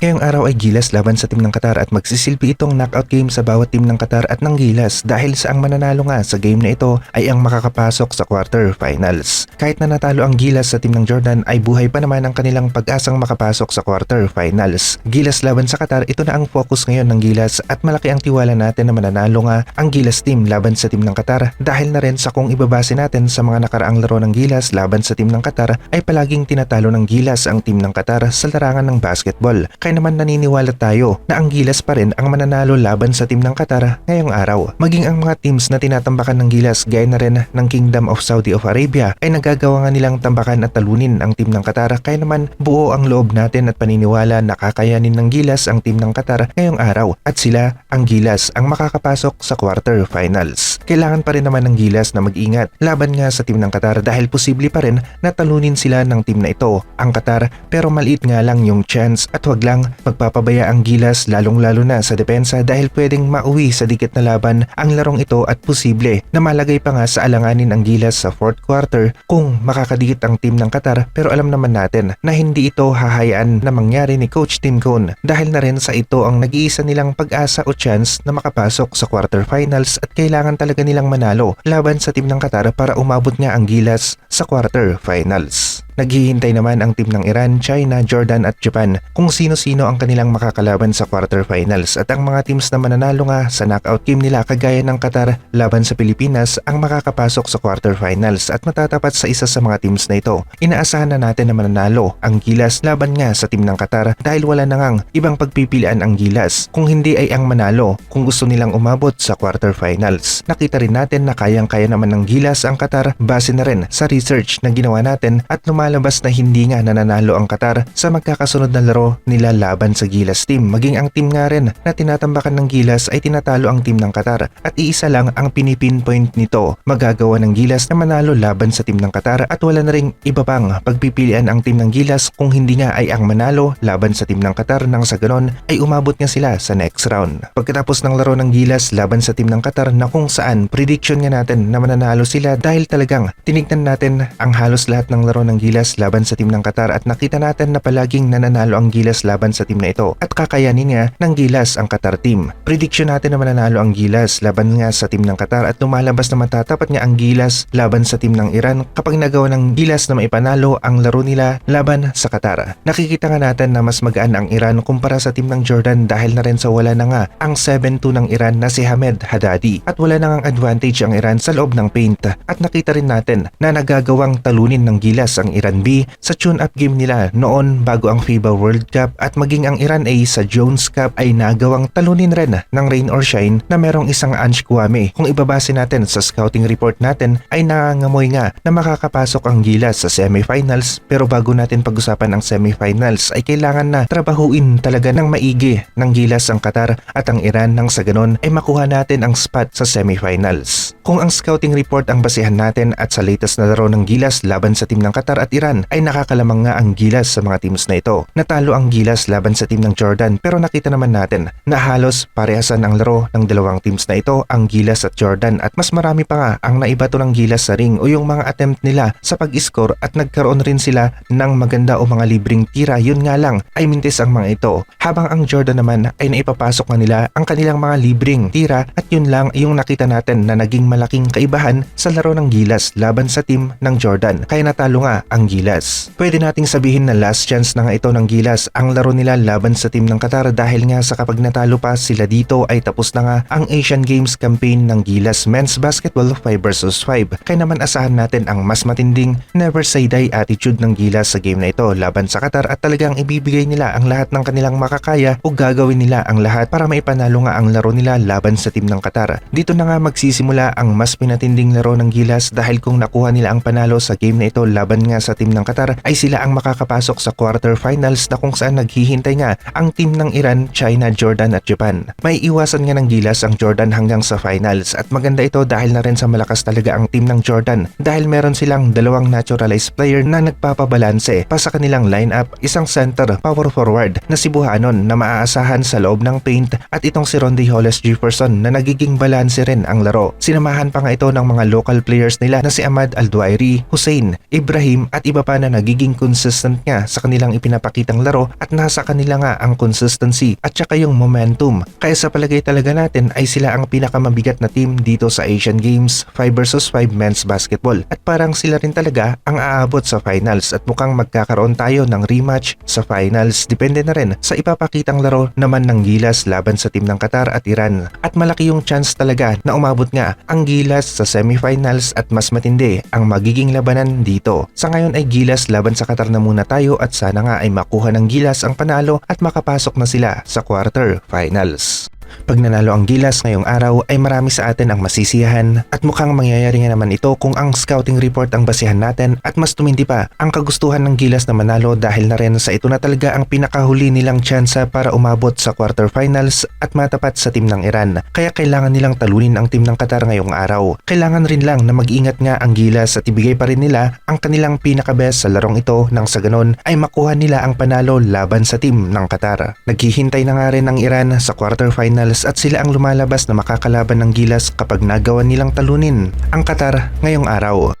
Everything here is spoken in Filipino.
Ngayong araw ay Gilas laban sa team ng Qatar at magsisilbi itong knockout game sa bawat team ng Qatar at ng Gilas dahil sa ang mananalo nga sa game na ito ay ang makakapasok sa quarter finals. Kahit na natalo ang Gilas sa team ng Jordan ay buhay pa naman ang kanilang pag-asang makapasok sa quarter finals. Gilas laban sa Qatar, ito na ang focus ngayon ng Gilas at malaki ang tiwala natin na mananalo nga ang Gilas team laban sa team ng Qatar dahil na rin sa kung ibabase natin sa mga nakaraang laro ng Gilas laban sa team ng Qatar ay palaging tinatalo ng Gilas ang team ng Qatar sa larangan ng basketball. Kaya naman naniniwala tayo na ang Gilas pa rin ang mananalo laban sa team ng Qatar ngayong araw. Maging ang mga teams na tinatambakan ng Gilas gaya na rin ng Kingdom of Saudi of Arabia ay nagagawa nga nilang tambakan at talunin ang team ng Qatar kaya naman buo ang loob natin at paniniwala na kakayanin ng Gilas ang team ng Qatar ngayong araw at sila ang Gilas ang makakapasok sa quarter finals. Kailangan pa rin naman ng Gilas na mag-ingat laban nga sa team ng Qatar dahil posible pa rin na talunin sila ng team na ito, ang Qatar pero maliit nga lang yung chance at wag lang magpapabaya ang Gilas lalong lalo na sa depensa dahil pwedeng mauwi sa dikit na laban ang larong ito at posible na malagay pa nga sa alanganin ang Gilas sa fourth quarter kung makakadikit ang team ng Qatar pero alam naman natin na hindi ito hahayaan na mangyari ni Coach Tim Cone dahil na rin sa ito ang nag-iisa nilang pag-asa o chance na makapasok sa quarterfinals at kailangan talaga nilang manalo laban sa team ng Qatar para umabot nga ang Gilas sa quarterfinals. Naghihintay naman ang team ng Iran, China, Jordan at Japan kung sino-sino ang kanilang makakalaban sa quarterfinals at ang mga teams na mananalo nga sa knockout game nila kagaya ng Qatar laban sa Pilipinas ang makakapasok sa quarterfinals at matatapat sa isa sa mga teams na ito. Inaasahan na natin na mananalo ang Gilas laban nga sa team ng Qatar dahil wala na ngang ibang pagpipilian ang Gilas kung hindi ay ang manalo kung gusto nilang umabot sa quarterfinals. Nakita rin natin na kayang-kaya naman ng Gilas ang Qatar base na rin sa research na ginawa natin at lumalabas na hindi nga nananalo ang Qatar sa magkakasunod na laro nila laban sa Gilas team. Maging ang team nga rin na tinatambakan ng Gilas ay tinatalo ang team ng Qatar at iisa lang ang pinipinpoint nito. Magagawa ng Gilas na manalo laban sa team ng Qatar at wala na ring iba pang pagpipilian ang team ng Gilas kung hindi nga ay ang manalo laban sa team ng Qatar nang sa ganon ay umabot nga sila sa next round. Pagkatapos ng laro ng Gilas laban sa team ng Qatar na kung saan prediction nga natin na mananalo sila dahil talagang tinignan natin ang halos lahat ng laro ng Gilas laban sa team ng Qatar at nakita natin na palaging nananalo ang Gilas laban sa team na ito at kakayanin nga ng Gilas ang Qatar team. Prediction natin na mananalo ang Gilas laban nga sa team ng Qatar at lumalabas na matatapat nga ang Gilas laban sa team ng Iran kapag nagawa ng Gilas na maipanalo ang laro nila laban sa Qatar. Nakikita nga natin na mas magaan ang Iran kumpara sa team ng Jordan dahil na rin sa wala na nga ang 7-2 ng Iran na si Hamed Haddadi at wala na ngang advantage ang Iran sa loob ng paint at nakita rin natin na nagagawang talunin ng Gilas ang Iran B sa tune-up game nila noon bago ang FIBA World Cup at maging ang Iran A sa Jones Cup ay nagawang talunin rin ng Rain or Shine na merong isang Ange Kwame. Kung ibabase natin sa scouting report natin ay nangangamoy nga na makakapasok ang Gilas sa semifinals pero bago natin pag-usapan ang semifinals ay kailangan na trabahuin talaga ng maigi ng Gilas ang Qatar at ang Iran nang sa ganon ay makuha natin ang spot sa semifinals. Kung ang scouting report ang basihan natin at sa latest na laro ng Gilas laban sa team ng Qatar at Iran ay nakakalamang nga ang Gilas sa mga teams na ito. Natalo ang Gilas laban sa team ng Jordan pero nakita naman natin na halos parehasan ang laro ng dalawang teams na ito ang Gilas at Jordan. At mas marami pa nga ang naibato ng Gilas sa ring o yung mga attempt nila sa pag-score at nagkaroon rin sila ng maganda o mga libreng tira. Yun nga lang ay mintis ang mga ito. Habang ang Jordan naman ay naipapasok na nila ang kanilang mga libreng tira at yun lang yung nakita natin na naging malaking kaibahan sa laro ng Gilas laban sa team ng Jordan. Kaya natalo nga ang Gilas. Pwede nating sabihin na last chance na nga ito ng Gilas ang laro nila laban sa team ng Qatar dahil nga sa kapag natalo pa sila dito ay tapos na nga ang Asian Games campaign ng Gilas Men's Basketball 5 vs 5 kaya naman asahan natin ang mas matinding never say die attitude ng Gilas sa game na ito laban sa Qatar at talagang ibibigay nila ang lahat ng kanilang makakaya o gagawin nila ang lahat para maipanalo nga ang laro nila laban sa team ng Qatar. Dito na nga magsisimula ang mas pinatinding laro ng Gilas dahil kung nakuha nila ang panalo sa game na ito laban nga sa team ng Qatar ay sila ang makakapasok sa quarterfinals na kung saan naghihintay nga ang team ng Iran, China, Jordan at Japan. May iwasan nga ng Gilas ang Jordan hanggang sa finals at maganda ito dahil na rin sa malakas talaga ang team ng Jordan dahil meron silang dalawang naturalized player na nagpapabalanse pa sa kanilang lineup isang center power forward na si Buhanon na maaasahan sa loob ng paint at itong si Rondy Hollis Jefferson na nagiging balanse rin ang laro. Sinamahan pa nga ito ng mga local players nila na si Ahmad Alduairi, Hussein, Ibrahim at at iba pa na nagiging consistent nga sa kanilang ipinapakitang laro at nasa kanila nga ang consistency at saka yung momentum. Kaya sa palagay talaga natin ay sila ang pinakamabigat na team dito sa Asian Games 5 vs 5 men's basketball at parang sila rin talaga ang aabot sa finals at mukhang magkakaroon tayo ng rematch sa finals. Depende na rin sa ipapakitang laro naman ng Gilas laban sa team ng Qatar at Iran. At malaki yung chance talaga na umabot nga ang Gilas sa semifinals at mas matindi ang magiging labanan dito. Sa ngayon ay Gilas laban sa Qatar na muna tayo at sana nga ay makuha ng Gilas ang panalo at makapasok na sila sa quarter finals. Pag nanalo ang Gilas ngayong araw ay marami sa atin ang masisiyahan at mukhang mangyayari nga naman ito kung ang scouting report ang basihan natin at mas tumindi pa ang kagustuhan ng Gilas na manalo dahil na rin sa ito na talaga ang pinakahuli nilang tsansa para umabot sa quarterfinals at matapat sa team ng Iran. Kaya kailangan nilang talunin ang team ng Qatar ngayong araw. Kailangan rin lang na mag-ingat nga ang Gilas at ibigay pa rin nila ang kanilang pinakabest sa larong ito nang sa ganon ay makuha nila ang panalo laban sa team ng Qatar. Naghihintay na nga rin ang Iran sa quarterfinals at sila ang lumalabas na makakalaban ng Gilas kapag nagawa nilang talunin ang Qatar ngayong araw.